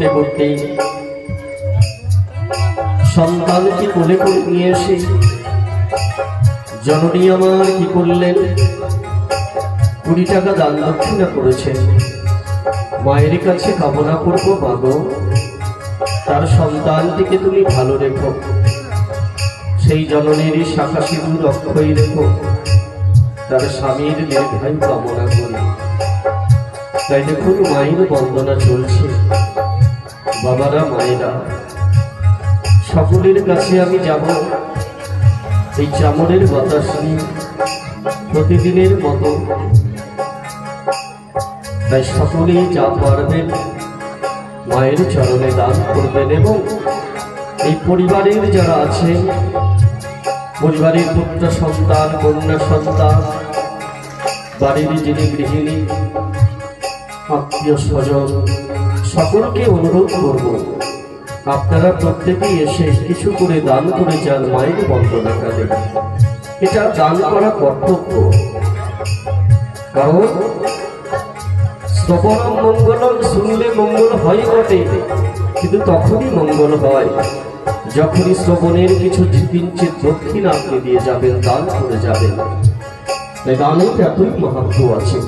করতে করতে সন্তানকে কোলে করে নিয়ে এসে? জননী আমার কি করলেন? কুড়ি টাকা দান দক্ষিণা করেছেন। মায়ের কাছে কামনা করব মাগো তার সন্তানটিকে তুমি ভালো রেখো। সেই জননীর শাখা সিঁদুর অক্ষয় রেখো। তার স্বামীর দীর্ঘায়ু কামনা করি। তাই দেখুন, মায়ের বন্দনা চলছে। বাবারা, মায়েরা, সকলের কাছে আমি যাব। এই চামড়ের বাতাস নিয়ে প্রতিদিনের মতো। তাই সকলেই যা পারবেন মায়ের চরণে দান করবেন এবং এই পরিবারের যারা আছে, পরিবারের পুত্র সন্তান, কন্যা সন্তান, বাড়ির যিনি গৃহিণী, আত্মীয় স্বজন সকলকে অনুরোধ করব, আপনারা প্রত্যেকেই এসে কিছু করে দান করে যান মায়ের বন্দনা কাজে। এটা দান করা কর্তব্য। কারণ শ্রবণম মঙ্গলম, শুনলে মঙ্গল হয় বটে, কিন্তু তখনই মঙ্গল হয়। যখনই শ্রবণের কিছু কিঞ্চিত দক্ষিণ আপনি দিয়ে যাবেন, দান করে যাবেন। তাই দানের এতই মাহাত্ম আছে।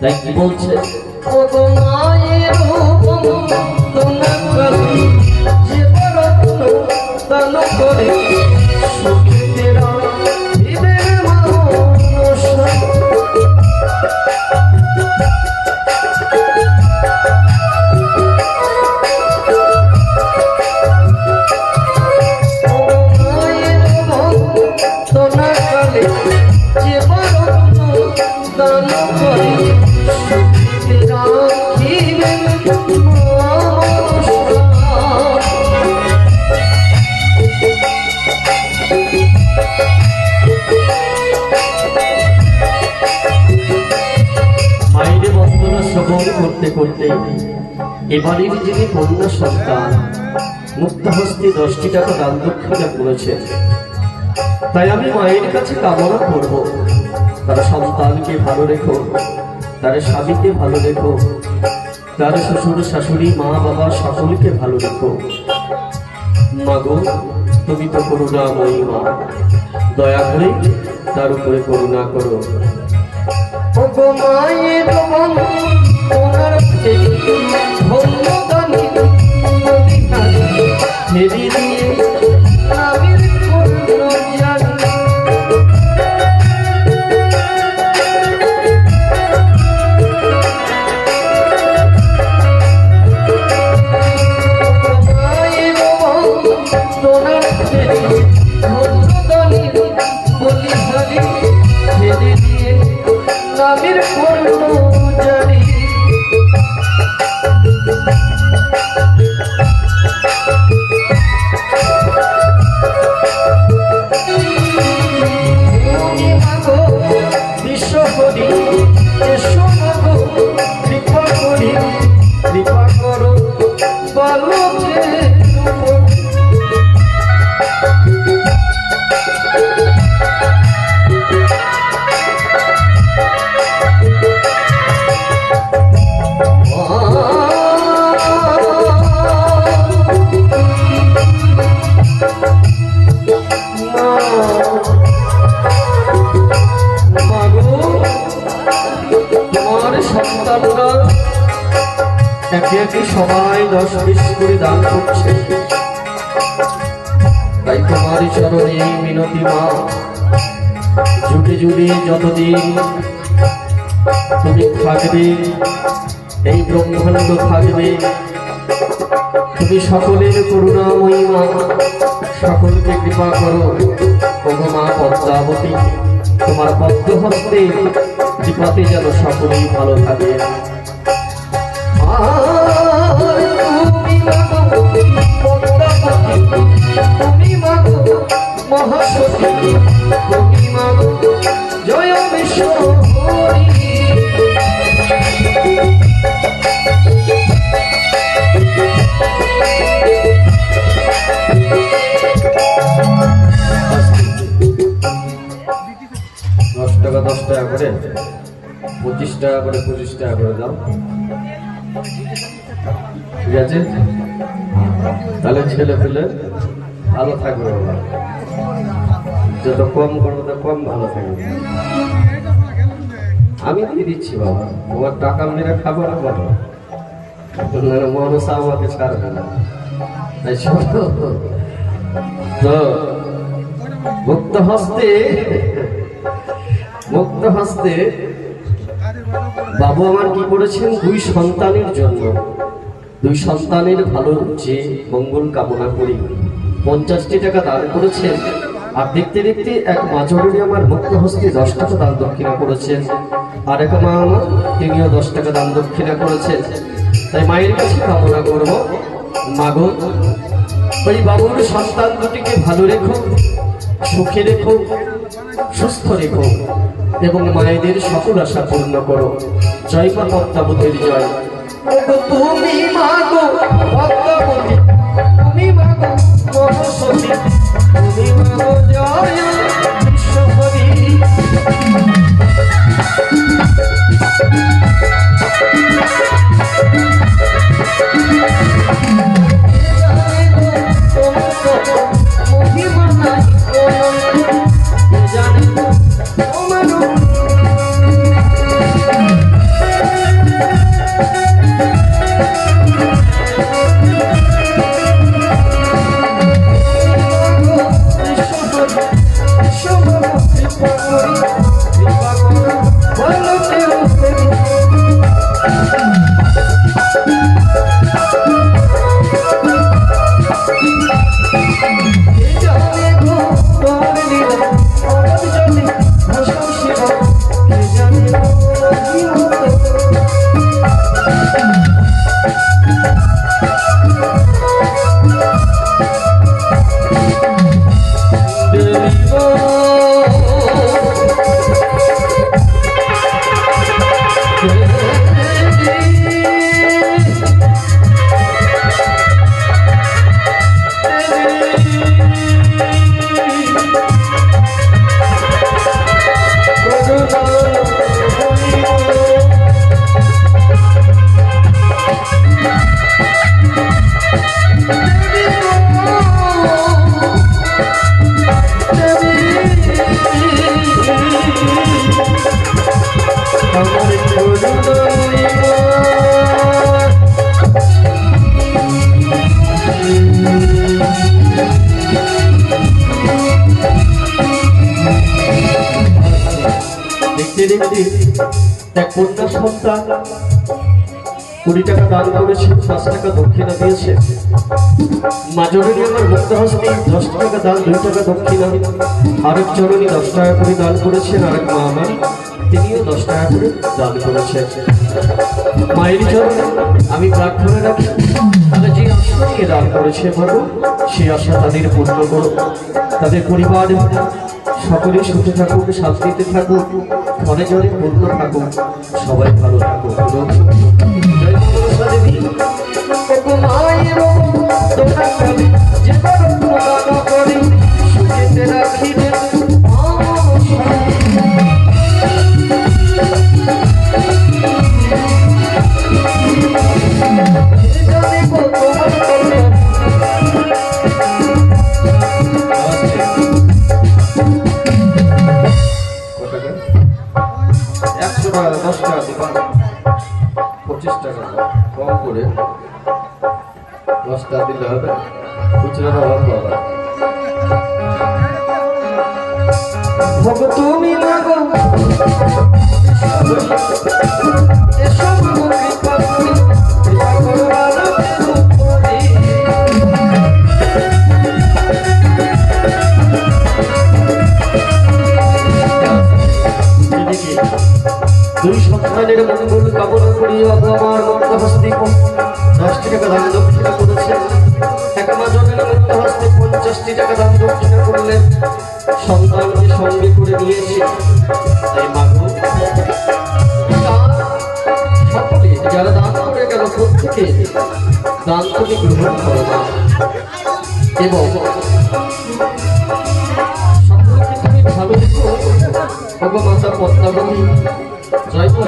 তাই কি বলছে? কত মায়ের oh, oh. করতে এবারের যিনি কন্যা সন্তান। মুক্ত হস্তে দশটি টাকা দান দক্ষিণা করেছেন তাই আমি মায়ের কাছে কামনা করব। তার সন্তানকে ভালো রেখো। তার স্বামীকে ভালো রেখো। তার শ্বশুর, শাশুড়ি, মা, বাবা সকলকে ভালো রেখো। মাগো, তুমি তো করুণা করুণাময়ী মা। দয়া করে তার উপরে করুণা করো। মায়ের মন ওনার ধন্যদানি মদিনানি একে একে সবাই দশ বিশ করে দান করছে। তাই তোমার চরণে মিনতি মা। যুগে যুগে যতদিন তুমি থাকবে, এই ব্রহ্মাণ্ড থাকবে। তুমি সকলের করুণাময়ী মা। সকলকে কৃপা করো। ওগো মা পদ্মাবতী, তোমার পদ্ম হস্তে কৃপাতে যেন সকলেই ভালো থাকে। দশ টাকা দশ টাকা করে পঁচিশ টাকা করে পঁচিশ টাকা করে দাও। ঠিক আছে? তাহলে ছেলে পেলে ভালো থাকবে বাবা। যত কম করব তত কম ভালো থাকবে। আমি দিয়ে দিচ্ছি বাবা। তোমার টাকা মেরে খাব না নাহলে মনসা আমাকে ছাড়বে না। তাই তো মুক্ত হস্তে মুক্ত হস্তে বাবু আমার কি করেছেন? দুই সন্তানের জন্য। দুই সন্তানের ভালো যে মঙ্গল কামনা করি। পঞ্চাশটি টাকা দান করেছেন। আর দেখতে দেখতে এক মাজরেরই আমার মুক্ত হস্তে দশ টাকা দান দক্ষিণা করেছেন। আর এক মা আমার, তিনিও দশ টাকা দান দক্ষিণা করেছেন। তাই মায়ের কাছে কামনা করব। মাগো, ওই বাবুর সন্তান দুটিকে ভালো রেখো, সুখে রেখো, সুস্থ রেখো। এবং মায়েদের সকল আশা পূর্ণ করো। জয় মা পদ্মাবতীর জয়। তুমি পদ্মাবতী, তুমি তুমি জয় কুড়ি টাকা দান করেছে, পাঁচ টাকা দক্ষিণা দিয়েছে। মাজনী আমার মুক্ত দশ টাকা দান, দুই টাকা দক্ষিণা। আরেক জননী দশ টাকা করে দান করেছেন, আরেক মা আমার। তিনিও দশ টাকা করে দান করেছেন মায়ের জন্য আমি প্রার্থনা রাখি তারা যে আশা নিয়ে দান করেছে প্রভু সেই আশা তাদের পূর্ণ করো। তাদের পরিবার সকলে সুখে থাকুক শান্তিতে থাকুক ঘরে জলে পূর্ণ থাকুক সবাই ভালো থাকুক। জয় দেবী রাখিবে। ভগো তুমি লাগো এসব মুখে পাখি দুই সন্তানের মঙ্গল কামনা করি আমার মন্দ হস্তে দশটি টাকা দান দক্ষিণা করেছে পঞ্চাশটি টাকা দান দক্ষিণা করলেন সন্তানকে সঙ্গে করে নিয়েছে তাই মাগো যারা দান করে গেল, প্রত্যেকে দান তুমি গ্রহণ করো না এবং সকলকে তুমি ভালো ভগমাতা পদ্মাবতী, জয় মা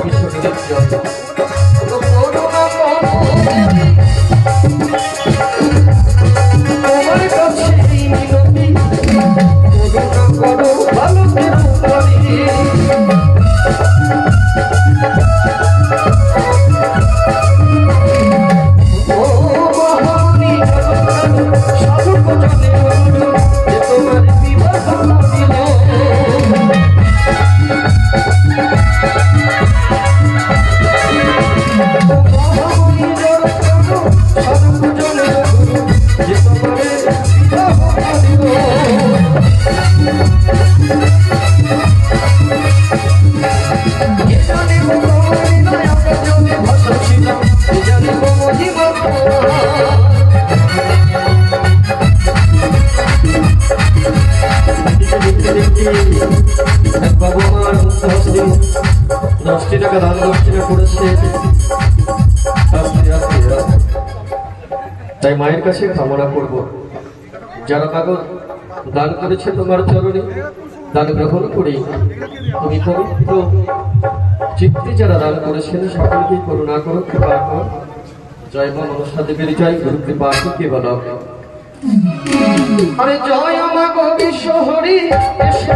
কামনা করব। যারা কাগজ দান করেছে তোমার চরণে, দান গ্রহণ করে তুমি পবিত্র চিত্তে যারা দান করেছেন, সকলকেই করুণা করো, কৃপা কর। জয় মা মনসা দেবীর, জয় গুরু কৃপা কে বল। আরে জয় মা গো বিশ্ব হরি, এসে